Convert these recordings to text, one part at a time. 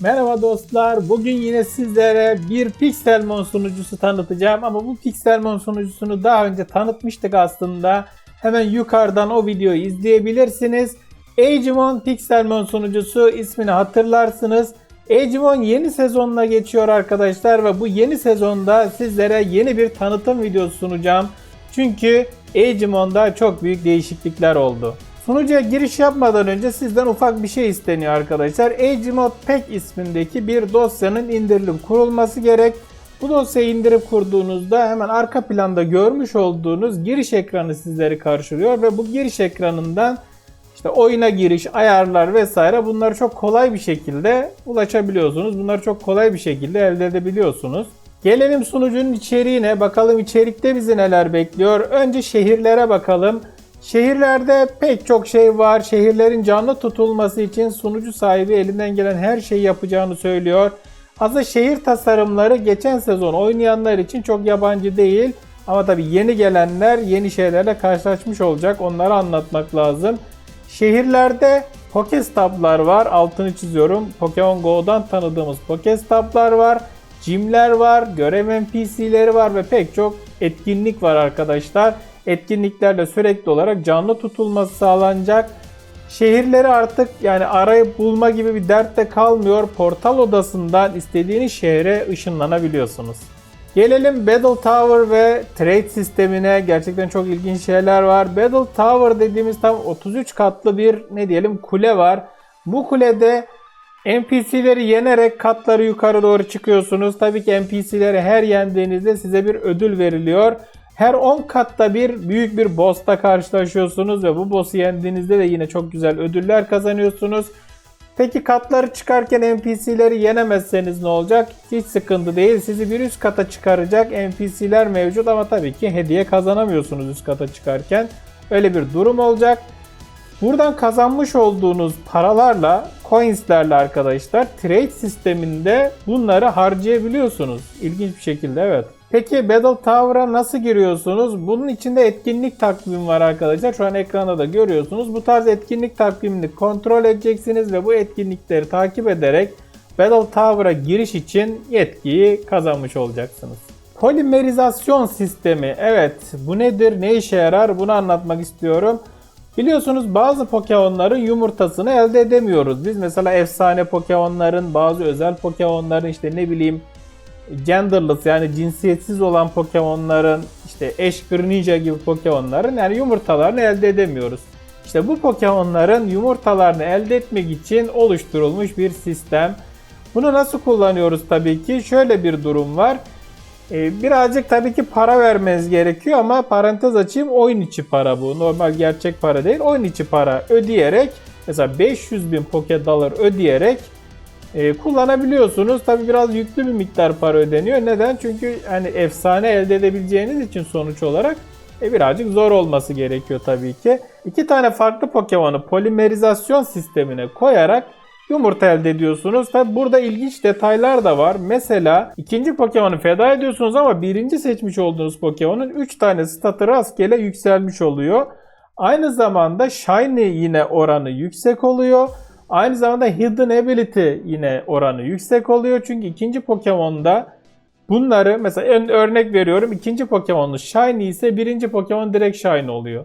Merhaba dostlar. Bugün yine sizlere bir Pixelmon sunucusu tanıtacağım ama bu Pixelmon sunucusunu daha önce tanıtmıştık aslında. Hemen yukarıdan o videoyu izleyebilirsiniz. Agimon Pixelmon sunucusu ismini hatırlarsınız. Agimon yeni sezonuna geçiyor arkadaşlar ve bu yeni sezonda sizlere yeni bir tanıtım videosu sunacağım. Çünkü Agimon'da çok büyük değişiklikler oldu. Sunucuya giriş yapmadan önce sizden ufak bir şey isteniyor arkadaşlar. Agimod Pack ismindeki bir dosyanın indirilip kurulması gerek. Bu dosyayı indirip kurduğunuzda hemen arka planda görmüş olduğunuz giriş ekranı sizleri karşılıyor ve bu giriş ekranından işte oyuna giriş, ayarlar vesaire bunları çok kolay bir şekilde ulaşabiliyorsunuz. Bunları çok kolay bir şekilde elde edebiliyorsunuz. Gelelim sunucunun içeriğine. Bakalım içerikte bizi neler bekliyor. Önce şehirlere bakalım. Şehirlerde pek çok şey var. Şehirlerin canlı tutulması için sunucu sahibi elinden gelen her şeyi yapacağını söylüyor. Aslında şehir tasarımları geçen sezon oynayanlar için çok yabancı değil. Ama tabii yeni gelenler yeni şeylerle karşılaşmış olacak. Onları anlatmak lazım. Şehirlerde Pokestop'lar var. Altını çiziyorum. Pokemon Go'dan tanıdığımız Pokestop'lar var. Gym'ler var. Görev NPC'leri var ve pek çok etkinlik var arkadaşlar. Etkinliklerle sürekli olarak canlı tutulması sağlanacak. Şehirleri artık yani arayıp bulma gibi bir dertte kalmıyor. Portal odasından istediğiniz şehre ışınlanabiliyorsunuz. Gelelim Battle Tower ve Trade sistemine. Gerçekten çok ilginç şeyler var. Battle Tower dediğimiz tam 33 katlı bir ne diyelim kule var. Bu kulede NPC'leri yenerek katları yukarı doğru çıkıyorsunuz. Tabii ki NPC'leri her yendiğinizde size bir ödül veriliyor. Her 10 katta bir büyük bir boss'ta karşılaşıyorsunuz ve bu boss'u yendiğinizde de yine çok güzel ödüller kazanıyorsunuz. Peki katları çıkarken NPC'leri yenemezseniz ne olacak? Hiç sıkıntı değil. Sizi bir üst kata çıkaracak NPC'ler mevcut ama tabii ki hediye kazanamıyorsunuz üst kata çıkarken. Öyle bir durum olacak. Buradan kazanmış olduğunuz paralarla, coinslerle arkadaşlar trade sisteminde bunları harcayabiliyorsunuz. İlginç bir şekilde evet. Peki Battle Tower'a nasıl giriyorsunuz? Bunun içinde etkinlik takvimi var arkadaşlar. Şu an ekranda da görüyorsunuz. Bu tarz etkinlik takvimini kontrol edeceksiniz ve bu etkinlikleri takip ederek Battle Tower'a giriş için yetkiyi kazanmış olacaksınız. Polimerizasyon sistemi. Evet bu nedir? Ne işe yarar? Bunu anlatmak istiyorum. Biliyorsunuz bazı Pokemon'ların yumurtasını elde edemiyoruz. Biz mesela efsane Pokemon'ların, bazı özel Pokemon'ların işte ne bileyim genderless yani cinsiyetsiz olan Pokemon'ların işte Ash Greninja gibi Pokemon'ların yani yumurtalarını elde edemiyoruz. İşte bu Pokemon'ların yumurtalarını elde etmek için oluşturulmuş bir sistem. Bunu nasıl kullanıyoruz tabii ki? Şöyle bir durum var. Ee, birazcık tabii ki para vermeniz gerekiyor ama parantez açayım oyun içi para bu. Normal gerçek para değil. Oyun içi para ödeyerek mesela 500 bin Poké Dollar ödeyerek e, kullanabiliyorsunuz. Tabi biraz yüklü bir miktar para ödeniyor. Neden? Çünkü hani efsane elde edebileceğiniz için sonuç olarak e, birazcık zor olması gerekiyor tabii ki. İki tane farklı Pokemon'u polimerizasyon sistemine koyarak yumurta elde ediyorsunuz. Tabi burada ilginç detaylar da var. Mesela ikinci Pokemon'u feda ediyorsunuz ama birinci seçmiş olduğunuz Pokemon'un 3 tane statı rastgele yükselmiş oluyor. Aynı zamanda Shiny yine oranı yüksek oluyor. Aynı zamanda Hidden Ability yine oranı yüksek oluyor. Çünkü ikinci Pokemon'da bunları mesela ön örnek veriyorum. ikinci Pokemon'unuz Shiny ise birinci Pokemon direkt Shiny oluyor.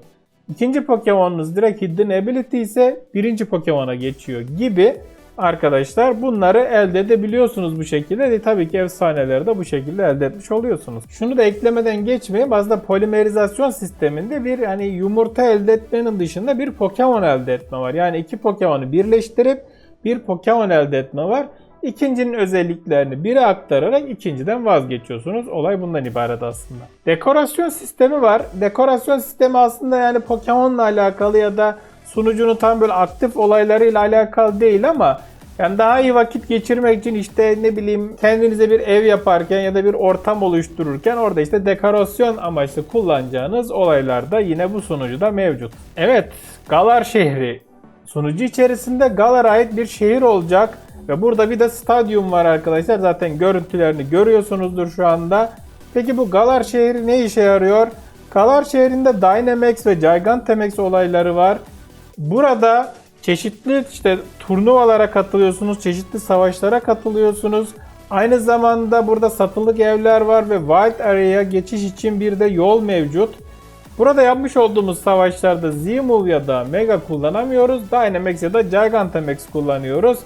İkinci Pokemon'unuz direkt Hidden Ability ise birinci Pokemon'a geçiyor gibi arkadaşlar bunları elde edebiliyorsunuz bu şekilde. E, tabii ki efsaneleri de bu şekilde elde etmiş oluyorsunuz. Şunu da eklemeden geçmeyeyim. Aslında polimerizasyon sisteminde bir hani yumurta elde etmenin dışında bir Pokemon elde etme var. Yani iki Pokemon'u birleştirip bir Pokemon elde etme var. İkincinin özelliklerini biri aktararak ikinciden vazgeçiyorsunuz. Olay bundan ibaret aslında. Dekorasyon sistemi var. Dekorasyon sistemi aslında yani Pokemon'la alakalı ya da sunucunun tam böyle aktif olaylarıyla alakalı değil ama yani daha iyi vakit geçirmek için işte ne bileyim kendinize bir ev yaparken ya da bir ortam oluştururken orada işte dekorasyon amaçlı kullanacağınız olaylar da yine bu sunucuda mevcut. Evet, Galar şehri. Sunucu içerisinde Galar'a ait bir şehir olacak ve burada bir de stadyum var arkadaşlar. Zaten görüntülerini görüyorsunuzdur şu anda. Peki bu Galar şehri ne işe yarıyor? Galar şehrinde Dynamax ve Gigantamax olayları var. Burada çeşitli işte turnuvalara katılıyorsunuz, çeşitli savaşlara katılıyorsunuz. Aynı zamanda burada satılık evler var ve Wild Area'ya geçiş için bir de yol mevcut. Burada yapmış olduğumuz savaşlarda Z-Move ya da Mega kullanamıyoruz. Dynamax ya da Gigantamax kullanıyoruz.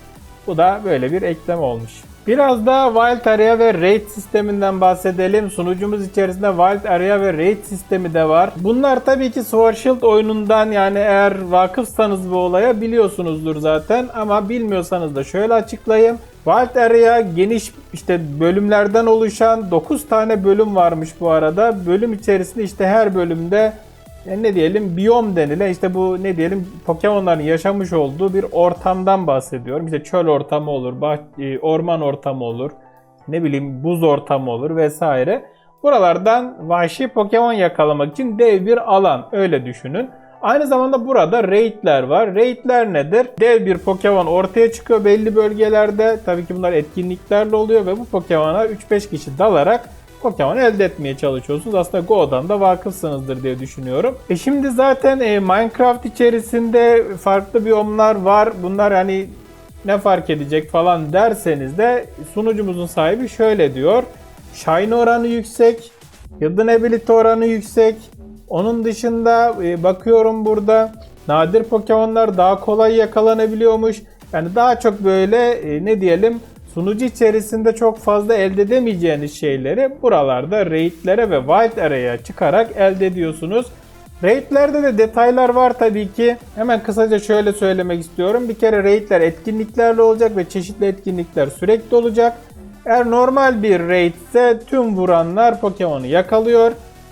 Bu da böyle bir ekleme olmuş. Biraz da Wild Area ve Raid sisteminden bahsedelim. Sunucumuz içerisinde Wild Area ve Raid sistemi de var. Bunlar tabii ki Sword Shield oyunundan yani eğer vakıfsanız bu olaya biliyorsunuzdur zaten. Ama bilmiyorsanız da şöyle açıklayayım. Wild Area geniş işte bölümlerden oluşan 9 tane bölüm varmış bu arada. Bölüm içerisinde işte her bölümde e, ne diyelim biyom denilen işte bu ne diyelim Pokemon'ların yaşamış olduğu bir ortamdan bahsediyorum. İşte çöl ortamı olur, bah- e, orman ortamı olur, ne bileyim buz ortamı olur vesaire. Buralardan vahşi Pokemon yakalamak için dev bir alan öyle düşünün. Aynı zamanda burada raidler var. Raidler nedir? Dev bir Pokemon ortaya çıkıyor belli bölgelerde. Tabii ki bunlar etkinliklerle oluyor ve bu Pokemon'a 3-5 kişi dalarak Pokemon elde etmeye çalışıyorsunuz. Aslında Go'dan da vakıfsınızdır diye düşünüyorum. E şimdi zaten e, Minecraft içerisinde farklı biyomlar var. Bunlar hani ne fark edecek falan derseniz de sunucumuzun sahibi şöyle diyor. Shine oranı yüksek, Hidden Ability oranı yüksek. Onun dışında e, bakıyorum burada nadir Pokemon'lar daha kolay yakalanabiliyormuş. Yani daha çok böyle e, ne diyelim sunucu içerisinde çok fazla elde edemeyeceğiniz şeyleri buralarda raidlere ve wild area'ya çıkarak elde ediyorsunuz. Raidlerde de detaylar var tabii ki. Hemen kısaca şöyle söylemek istiyorum. Bir kere raidler etkinliklerle olacak ve çeşitli etkinlikler sürekli olacak. Eğer normal bir raid ise tüm vuranlar Pokemon'u yakalıyor.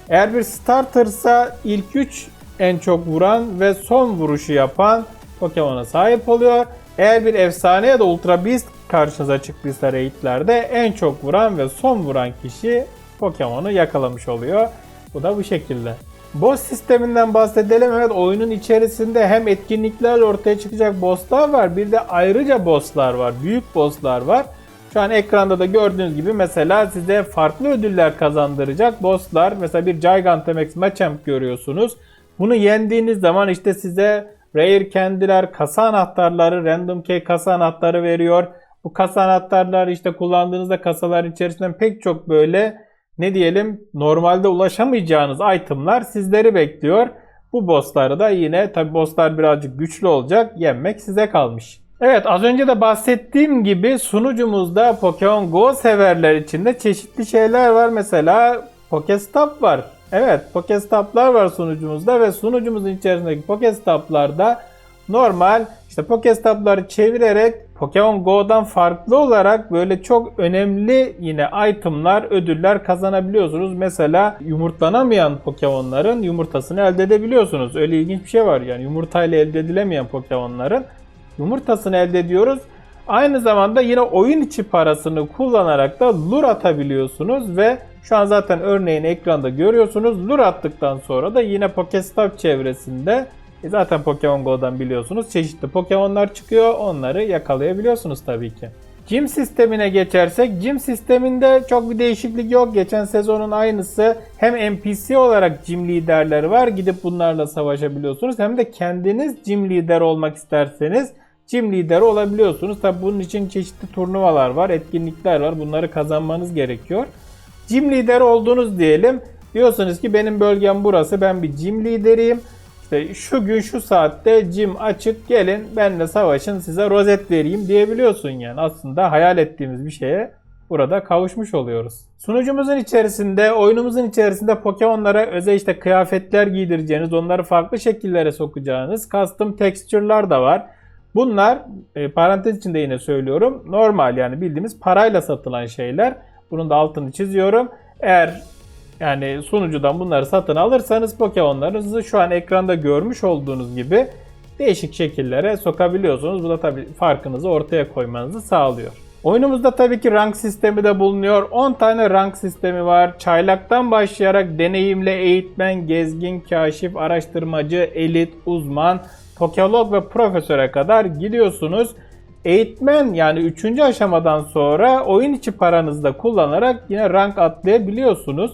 Eğer bir startersa ilk 3 en çok vuran ve son vuruşu yapan Pokemon'a sahip oluyor. Eğer bir efsane ya da Ultra Beast karşınıza çıktıysa raidlerde en çok vuran ve son vuran kişi Pokemon'u yakalamış oluyor. Bu da bu şekilde. Boss sisteminden bahsedelim. Evet oyunun içerisinde hem etkinliklerle ortaya çıkacak bosslar var. Bir de ayrıca bosslar var. Büyük bosslar var. Şu an ekranda da gördüğünüz gibi mesela size farklı ödüller kazandıracak bosslar. Mesela bir Gigantamax Machamp görüyorsunuz. Bunu yendiğiniz zaman işte size Rare kendiler kasa anahtarları, Random Key kasa anahtarı veriyor. Bu kasa anahtarları işte kullandığınızda kasaların içerisinden pek çok böyle ne diyelim normalde ulaşamayacağınız itemlar sizleri bekliyor. Bu bossları da yine tabi bosslar birazcık güçlü olacak. Yenmek size kalmış. Evet az önce de bahsettiğim gibi sunucumuzda Pokemon Go severler için de çeşitli şeyler var. Mesela Pokestop var. Evet Pokestop'lar var sunucumuzda ve sunucumuzun içerisindeki Pokestop'larda normal işte Pokestop'ları çevirerek Pokemon Go'dan farklı olarak böyle çok önemli yine itemlar, ödüller kazanabiliyorsunuz. Mesela yumurtlanamayan Pokemon'ların yumurtasını elde edebiliyorsunuz. Öyle ilginç bir şey var yani yumurtayla elde edilemeyen Pokemon'ların yumurtasını elde ediyoruz. Aynı zamanda yine oyun içi parasını kullanarak da lure atabiliyorsunuz ve şu an zaten örneğin ekranda görüyorsunuz. Lure attıktan sonra da yine Pokestop çevresinde e zaten Pokemon Go'dan biliyorsunuz çeşitli Pokemon'lar çıkıyor. Onları yakalayabiliyorsunuz tabii ki. Gym sistemine geçersek Gym sisteminde çok bir değişiklik yok. Geçen sezonun aynısı. Hem NPC olarak Gym liderleri var. Gidip bunlarla savaşabiliyorsunuz. Hem de kendiniz Gym lider olmak isterseniz Gym lideri olabiliyorsunuz. Tabi bunun için çeşitli turnuvalar var, etkinlikler var. Bunları kazanmanız gerekiyor. Gym lideri oldunuz diyelim. Diyorsunuz ki benim bölgem burası. Ben bir gym lideriyim. İşte şu gün şu saatte gym açık gelin benimle savaşın size rozet vereyim diyebiliyorsun yani. Aslında hayal ettiğimiz bir şeye burada kavuşmuş oluyoruz. Sunucumuzun içerisinde, oyunumuzun içerisinde Pokemon'lara özel işte kıyafetler giydireceğiniz, onları farklı şekillere sokacağınız custom texture'lar da var. Bunlar e, parantez içinde yine söylüyorum. Normal yani bildiğimiz parayla satılan şeyler. Bunun da altını çiziyorum. Eğer yani sunucudan bunları satın alırsanız Pokemon'larınızı şu an ekranda görmüş olduğunuz gibi değişik şekillere sokabiliyorsunuz. Bu da tabii farkınızı ortaya koymanızı sağlıyor. Oyunumuzda tabii ki rank sistemi de bulunuyor. 10 tane rank sistemi var. Çaylaktan başlayarak deneyimli eğitmen, gezgin, kaşif, araştırmacı, elit, uzman, Pokelog ve profesöre kadar gidiyorsunuz. Eğitmen yani 3. aşamadan sonra oyun içi paranızı kullanarak yine rank atlayabiliyorsunuz.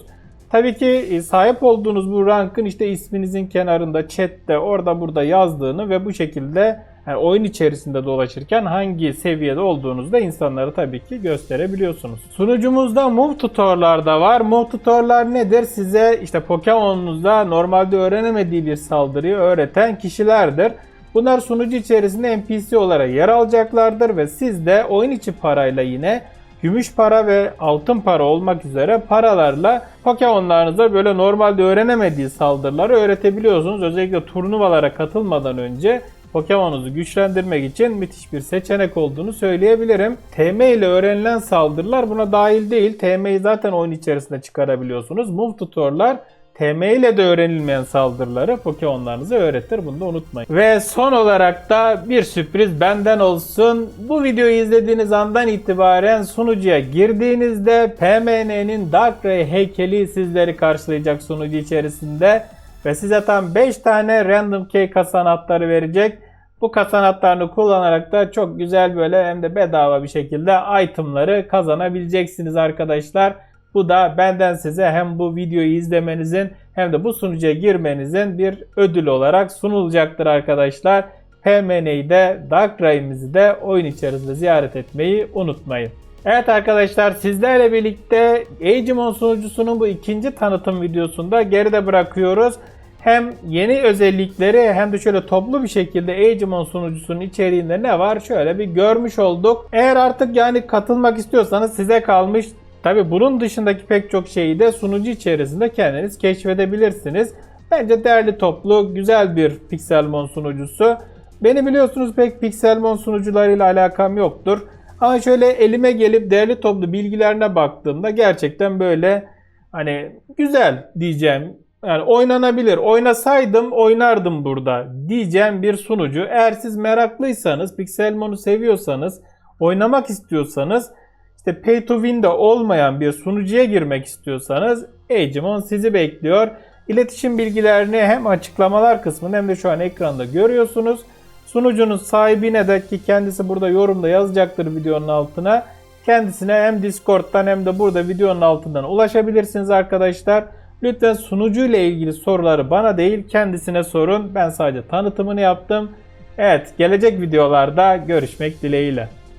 Tabii ki e, sahip olduğunuz bu rankın işte isminizin kenarında, chatte, orada burada yazdığını ve bu şekilde Yani oyun içerisinde dolaşırken hangi seviyede olduğunuzu da insanlara tabii ki gösterebiliyorsunuz. Sunucumuzda move tutorlar da var. Move tutorlar nedir? Size işte Pokemon'unuzda normalde öğrenemediği bir saldırıyı öğreten kişilerdir. Bunlar sunucu içerisinde NPC olarak yer alacaklardır ve siz de oyun içi parayla yine gümüş para ve altın para olmak üzere paralarla Pokemon'larınıza böyle normalde öğrenemediği saldırıları öğretebiliyorsunuz. Özellikle turnuvalara katılmadan önce Pokemon'unuzu güçlendirmek için müthiş bir seçenek olduğunu söyleyebilirim. TM ile öğrenilen saldırılar buna dahil değil. TM'yi zaten oyun içerisinde çıkarabiliyorsunuz. Move tutorlar TM ile de öğrenilmeyen saldırıları Pokemon'larınıza öğretir. Bunu da unutmayın. Ve son olarak da bir sürpriz benden olsun. Bu videoyu izlediğiniz andan itibaren sunucuya girdiğinizde PMN'nin Darkrai heykeli sizleri karşılayacak sunucu içerisinde. Ve size tam 5 tane random key kasanatları verecek. Bu kasanatlarını kullanarak da çok güzel böyle hem de bedava bir şekilde itemları kazanabileceksiniz arkadaşlar. Bu da benden size hem bu videoyu izlemenizin hem de bu sunucuya girmenizin bir ödül olarak sunulacaktır arkadaşlar. PMN'yi de Darkrai'mizi de oyun içerisinde ziyaret etmeyi unutmayın. Evet arkadaşlar sizlerle birlikte Agemon sunucusunun bu ikinci tanıtım videosunda geride bırakıyoruz. Hem yeni özellikleri hem de şöyle toplu bir şekilde Agemon sunucusunun içeriğinde ne var şöyle bir görmüş olduk. Eğer artık yani katılmak istiyorsanız size kalmış. Tabi bunun dışındaki pek çok şeyi de sunucu içerisinde kendiniz keşfedebilirsiniz. Bence değerli toplu güzel bir Pixelmon sunucusu. Beni biliyorsunuz pek Pixelmon sunucularıyla alakam yoktur. Ama şöyle elime gelip değerli toplu bilgilerine baktığımda gerçekten böyle hani güzel diyeceğim. Yani oynanabilir. Oynasaydım oynardım burada diyeceğim bir sunucu. Eğer siz meraklıysanız, Pixelmon'u seviyorsanız, oynamak istiyorsanız işte pay to win'de olmayan bir sunucuya girmek istiyorsanız Agemon sizi bekliyor. İletişim bilgilerini hem açıklamalar kısmında hem de şu an ekranda görüyorsunuz. Sunucunun sahibine de ki kendisi burada yorumda yazacaktır videonun altına. Kendisine hem Discord'dan hem de burada videonun altından ulaşabilirsiniz arkadaşlar. Lütfen sunucu ile ilgili soruları bana değil kendisine sorun. Ben sadece tanıtımını yaptım. Evet gelecek videolarda görüşmek dileğiyle.